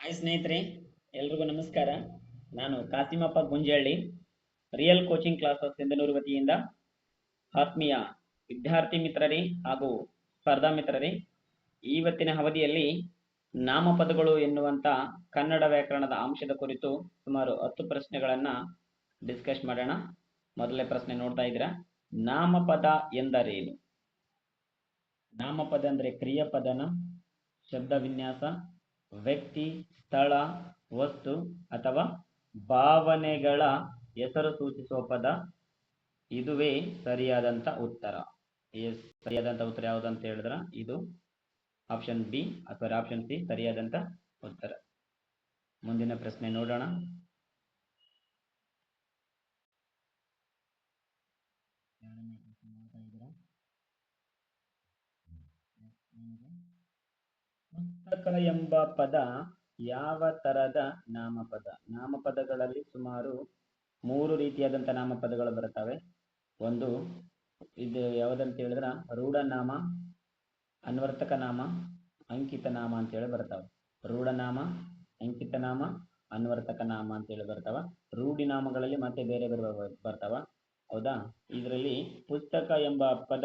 Hi ಸ್ನೇಹಿತರೆ, ಎಲ್ರಿಗೂ ನಮಸ್ಕಾರ. ನಾನು Kasimappa Gunjalli real coaching classes Sindhanur ವತಿಯಿಂದ ಆತ್ಮೀಯ ವಿದ್ಯಾರ್ಥಿ ಮಿತ್ರರೇ ಹಾಗೂ ಸ್ಪರ್ಧಾ ಮಿತ್ರರೇ ಇವತ್ತಿನ ಅವಧಿಯಲ್ಲಿ ನಾಮಪದಗಳು ಎನ್ನುವಂತ ಕನ್ನಡ ವ್ಯಾಕರಣದ ಅಂಶದ ಕುರಿತು ಸುಮಾರು ಹತ್ತು ಪ್ರಶ್ನೆಗಳನ್ನ ಡಿಸ್ಕಸ್ ಮಾಡೋಣ. ಮೊದಲನೇ ಪ್ರಶ್ನೆ ನೋಡ್ತಾ ಇದ್ದೀರಾ. ನಾಮಪದ ಎಂದರೇನು? ನಾಮಪದ ಅಂದ್ರೆ ಕ್ರಿಯಾಪದನ, ಶಬ್ದ ವಿನ್ಯಾಸ ವ್ಯಕ್ತಿ, ಸ್ಥಳ, ವಸ್ತು ಅಥವಾ ಭಾವನೆಗಳ ಹೆಸರು ಸೂಚಿಸುವ ಪದ? ಇದುವೇ ಸರಿಯಾದಂತ ಉತ್ತರ. ಎಸ್ ಸರಿಯಾದಂತ ಉತ್ತರ ಯಾವುದಂತ ಹೇಳಿದ್ರ? ಇದು ಆಪ್ಷನ್ ಬಿ ಅಥವಾ ಆಪ್ಷನ್ ಸಿ ಸರಿಯಾದಂತ ಉತ್ತರ. ಮುಂದಿನ ಪ್ರಶ್ನೆ ನೋಡೋಣ ಎರಡನೇ ಪ್ರಶ್ನೆ ನೋಡ್ತಾ ಇದ್ದೀರಾ? ಏನಿದೆ? ಪುಸ್ತಕ ಎಂಬ ಪದ ಯಾವ ತರದ ನಾಮಪದ? ನಾಮಪದಗಳಲ್ಲಿ ಸುಮಾರು ಮೂರು ರೀತಿಯಾದಂತ ನಾಮಪದಗಳು ಬರುತ್ತವೆ. ಒಂದು, ಇದು ಯಾವುದಂತ ಹೇಳಿದ್ರ ರೂಢನಾಮ ಅನ್ವರ್ತಕ ನಾಮ ಅಂಕಿತ ನಾಮ ಅಂತ ಹೇಳಿ ಬರ್ತಾವ. ರೂಢನಾಮ ಅಂಕಿತ ನಾಮ ಅನ್ವರ್ತಕ ನಾಮ ಅಂತ ಹೇಳಿ ಬರ್ತಾವ. ರೂಢಿ ನಾಮಗಳಲ್ಲಿ ಮತ್ತೆ ಬೇರೆ ಬೇರೆ ಬರ್- ಬರ್ತಾವ. ಹೌದಾ? ಇದರಲ್ಲಿ ಪುಸ್ತಕ ಎಂಬ ಪದ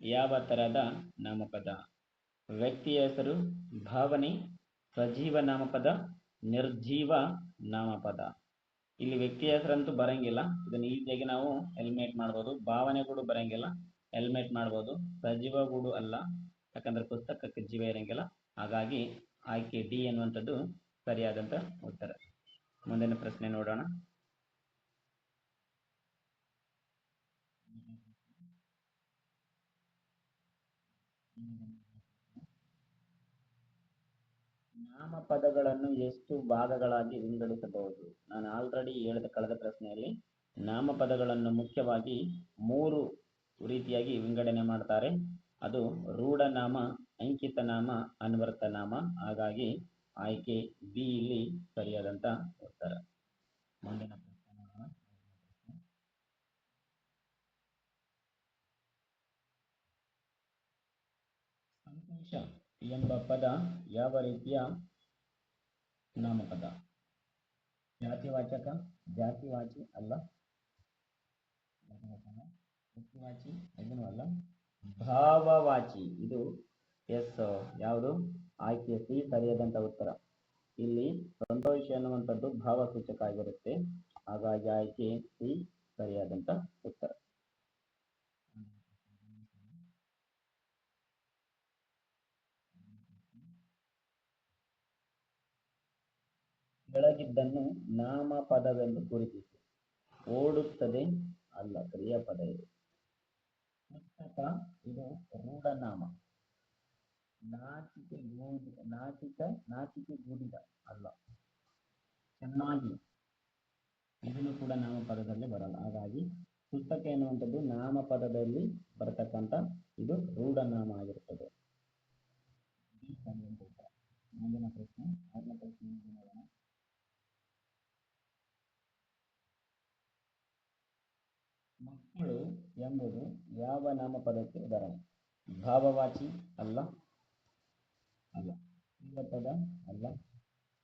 ಯಾವ ತರದ ನಾಮಪದ? ವ್ಯಕ್ತಿಯ ಹೆಸರು ಭಾವನೆ ಸಜೀವ ನಾಮಪದ, ನಿರ್ಜೀವ ನಾಮಪದ. ಇಲ್ಲಿ ವ್ಯಕ್ತಿಯ ಹೆಸರಂತೂ ಬರಂಗಿಲ್ಲ. ಇದನ್ನು ಈಸಿಯಾಗಿ ನಾವು ಎಲಿಮಿನೇಟ್ ಮಾಡ್ಬೋದು. ಭಾವನೆ ಕೂಡ ಬರಂಗಿಲ್ಲ. ಎಲಿಮಿನೇಟ್ ಮಾಡ್ಬೋದು. ಸಜೀವ ಕೂಡ ಅಲ್ಲ. ಯಾಕಂದ್ರೆ ಪುಸ್ತಕಕ್ಕೆ ಜೀವ ಇರಂಗಿಲ್ಲ. ಹಾಗಾಗಿ ಆಯ್ಕೆ ಡಿ ಎನ್ನುವಂಥದ್ದು ಸರಿಯಾದಂತ ಉತ್ತರ. ಮುಂದಿನ ಪ್ರಶ್ನೆ ನೋಡೋಣ. ನಾಮಪದಗಳನ್ನು ಎಷ್ಟು ಭಾಗಗಳಾಗಿ ವಿಂಗಡಿಸಬಹುದು? ನಾನು ಆಲ್ರೆಡಿ ಹೇಳಿದ ಕಳೆದ ಪ್ರಶ್ನೆಯಲ್ಲಿ ನಾಮಪದಗಳನ್ನು ಮುಖ್ಯವಾಗಿ ಮೂರು ರೀತಿಯಾಗಿ ವಿಂಗಡಣೆ ಮಾಡ್ತಾರೆ. ಅದು ರೂಢನಾಮ ಅಂಕಿತ ನಾಮ ಅನ್ವರ್ಥ ನಾಮ ಹಾಗಾಗಿ ಆಯ್ಕೆ ಬಿ ಇಲ್ಲಿ ಸರಿಯಾದಂತ ಉತ್ತರ. ಮುಂದಿನ ಪ್ರಶ್ನೆ ನೋಡೋಣ. ಸಂತೋಷ ಎಂಬ ಪದ ಯಾವ ರೀತಿಯ ನಾಮಪದ ಜಾತಿವಾಚಕ ಜಾತಿವಾಚಿ ಅಲ್ಲ. ವ್ಯಕ್ತಿವಾಚಿ ಇದನ್ನು ಅಲ್ಲ. ಭಾವವಾಚಿ, ಇದು ಎಸ್, ಯಾವುದು? ಆಯ್ಕೆ, ಸಿ, ಸರಿಯಾದಂತ ಉತ್ತರ. ಇಲ್ಲಿ ಸಂತೋಷ ಎನ್ನುವಂಥದ್ದು ಭಾವಸೂಚಕ ಆಗಿರುತ್ತೆ. ಹಾಗಾಗಿ ಆಯ್ಕೆ, ಸಿ, ಸರಿಯಾದಂತ ಉತ್ತರ. ಬೆಳಗಿದ್ದನ್ನು ನಾಮಪದವೆಂದು ಗುರುತಿಸಿ. ಓಡುತ್ತದೆ ಅಲ್ಲ ಕ್ರಿಯಾಪದ ಇದು. ಪುಸ್ತಕ ಇದು ರೂಢನಾಮ. ನಾಚಿಕೆ ಗೂಡಿದ, ನಾಚಿಕ ಗೂಡಿದ ಅಲ್ಲ. ಚೆನ್ನಾಗಿ. ಇದನ್ನು ಕೂಡ ನಾಮಪದದಲ್ಲಿ ಬರಲ್ಲ. ಹಾಗಾಗಿ ಪುಸ್ತಕ ಎನ್ನುವಂಥದ್ದು ನಾಮಪದದಲ್ಲಿ ಬರತಕ್ಕಂಥ ಇದು ರೂಢನಾಮ ಆಗಿರುತ್ತದೆ. ಮುಂದಿನ ಪ್ರಶ್ನೆ. ಆರನೇ ಪ್ರಶ್ನೆ ಮಕ್ಕಳು ಎಂಬುದು ಯಾವ ನಾಮಪದಕ್ಕೆ ಉದಾಹರಣೆ? ಭಾವವಾಚಿ ಅಲ್ಲ? ಅಲ್ಲ. ಪದ ಅಲ್ಲ.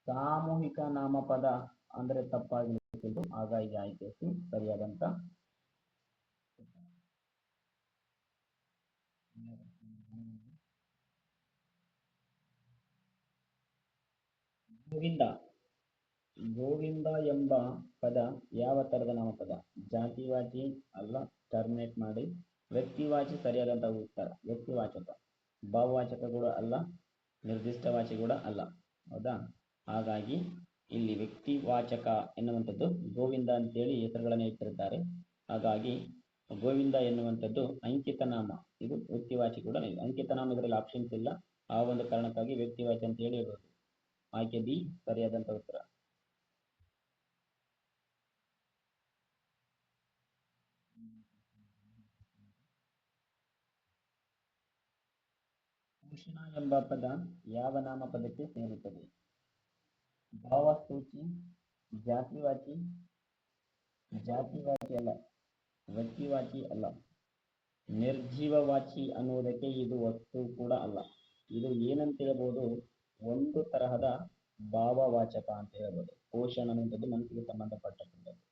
ಸಾಮೂಹಿಕ ನಾಮಪದ ಅಂದ್ರೆ ತಪ್ಪಾಗಿರುತ್ತದೆ ಹಾಗಾಗಿ ಆಯ್ಕೆ ಸರಿಯಾದಂತ ಗೋವಿಂದ. ಗೋವಿಂದ ಎಂಬ ಪದ ಯಾವ ತರದ ನಾಮಪದ? ಜಾತಿವಾಚಿ ಅಲ್ಲ ಟರ್ಮಿನೇಟ್ ಮಾಡಿ. ವ್ಯಕ್ತಿವಾಚಿ ಸರಿಯಾದಂಥ ಉತ್ತರ. ವ್ಯಕ್ತಿವಾಚಕ. ಭಾವವಾಚಕ ಕೂಡ ಅಲ್ಲ ನಿರ್ದಿಷ್ಟವಾಚಿ ಕೂಡ ಅಲ್ಲ. ಹೌದಾ? ಹಾಗಾಗಿ ಇಲ್ಲಿ ವ್ಯಕ್ತಿವಾಚಕ ಎನ್ನುವಂಥದ್ದು ಗೋವಿಂದ ಅಂತೇಳಿ ಹೆಸರುಗಳನ್ನು ಇಟ್ಟಿರ್ತಾರೆ ಹಾಗಾಗಿ ಗೋವಿಂದ ಎನ್ನುವಂಥದ್ದು ಅಂಕಿತ ನಾಮ. ಇದು ವ್ಯಕ್ತಿವಾಚಿ ಕೂಡ ಅಂಕಿತ ನಾಮ ಇದರಲ್ಲಿ ಆಪ್ಷನ್ಸ್ ಇಲ್ಲ. ಆ ಒಂದು ಕಾರಣಕ್ಕಾಗಿ ವ್ಯಕ್ತಿವಾಚಿ ಅಂತ ಹೇಳಿ ಹೇಳ್ಬೋದು. ಆಯ್ಕೆ ಬಿ ಸರಿಯಾದಂಥ ಉತ್ತರ. ಭೂಷಣ ಎಂಬ ಪದ ಯಾವ ನಾಮಪದಕ್ಕೆ ಸೇರುತ್ತದೆ? ಭಾವಸೂಚಿ, ಜಾತಿವಾಚಿ ಜಾತಿವಾಚಿ ಅಲ್ಲ ವ್ಯಕ್ತಿವಾಚಿ ಅಲ್ಲ. ನಿರ್ಜೀವವಾಚಿ ಅನ್ನುವುದಕ್ಕೆ ಇದು ವಸ್ತು ಕೂಡ ಅಲ್ಲ. ಇದು ಏನಂತ ಹೇಳ್ಬೋದು? ಒಂದು ತರಹದ ಭಾವವಾಚಕ ಅಂತ ಹೇಳ್ಬೋದು. ಪೋಷಣ ಅನ್ನುವಂಥದ್ದು ಮನಸ್ಸಿಗೆ ಸಂಬಂಧಪಟ್ಟಂಥದ್ದು.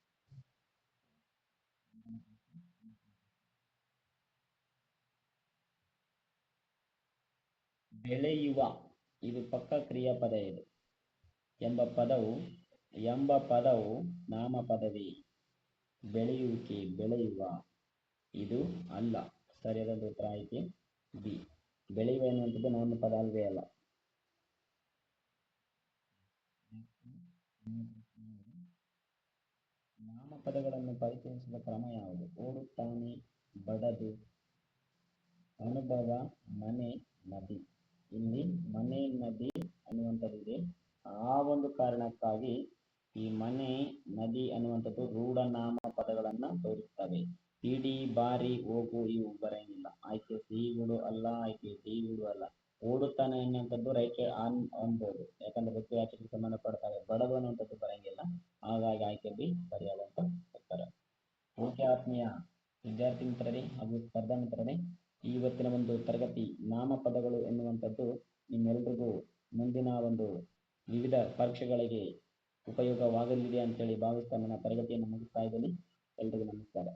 ಬೆಳೆಯುವ ಇದು ಪಕ್ಕ ಕ್ರಿಯಾಪದ ಇದು. ಎಂಬ ಪದವು ಎಂಬ ಪದವು ನಾಮಪದವೇ. ಬೆಳೆಯುವಿಕೆ, ಬೆಳೆಯುವ ಇದು ಅಲ್ಲ. ಸರಿಯಾದ ಉತ್ತರ ಆಯ್ಕೆ? ಬಿ. ಬೆಳೆಯುವ ಎನ್ನುವಂಥದ್ದು ನಾಮಪದ ಅಲ್ವೇ ಅಲ್ಲ. ನಾಮಪದಗಳನ್ನು ಪರಿಚಯಿಸುವ ಕ್ರಮ ಯಾವುದು? ಓಡುತ್ತಾನೆ, ಬಡದು, ಅನುಭವ, ಮನೆ ಇಲ್ಲಿ ಮನೆ ನದಿ ಅನ್ನುವಂಥದ್ದಿದೆ. ಆ ಒಂದು ಕಾರಣಕ್ಕಾಗಿ ಈ ಮನೆ ನದಿ ಅನ್ನುವಂಥದ್ದು ರೂಢ ನಾಮ ಪದಗಳನ್ನ ತೋರಿಸ್ತವೆ ಇಡಿ ಬಾರಿ ಹೋಗು ಇವು ಬರೇನಿಲ್ಲ ಆಯ್ಕೆ ಸಿಹಿಗಳು ಅಲ್ಲ, ಆಯ್ಕೆ ಸಿಹಿಗಳು ಅಲ್ಲ. ಓಡುತ್ತಾನೆ ಅನ್ನುವಂಥದ್ದು ರೈಕೆ ಆನ್ ಅನ್ಬೋದು. ಯಾಕಂದ್ರೆ ವೃತ್ತಿ ಸಂಬಂಧ ಸಂಬಂಧಪಡ್ತವೆ ನಿಮ್ಮೆಲ್ರಿಗೂ ಮುಂದಿನ ಒಂದು ವಿವಿಧ ಪರೀಕ್ಷೆಗಳಿಗೆ ಉಪಯೋಗವಾಗಲಿದೆ ಅಂತೇಳಿ ಭಾವಿಸ್ತಾ ನನ್ನ ತರಗತಿಯನ್ನು ಮುಗಿಸ್ತಾ ಇದ್ದೀನಿ. ಎಲ್ರಿಗೂ ನಮಸ್ಕಾರ.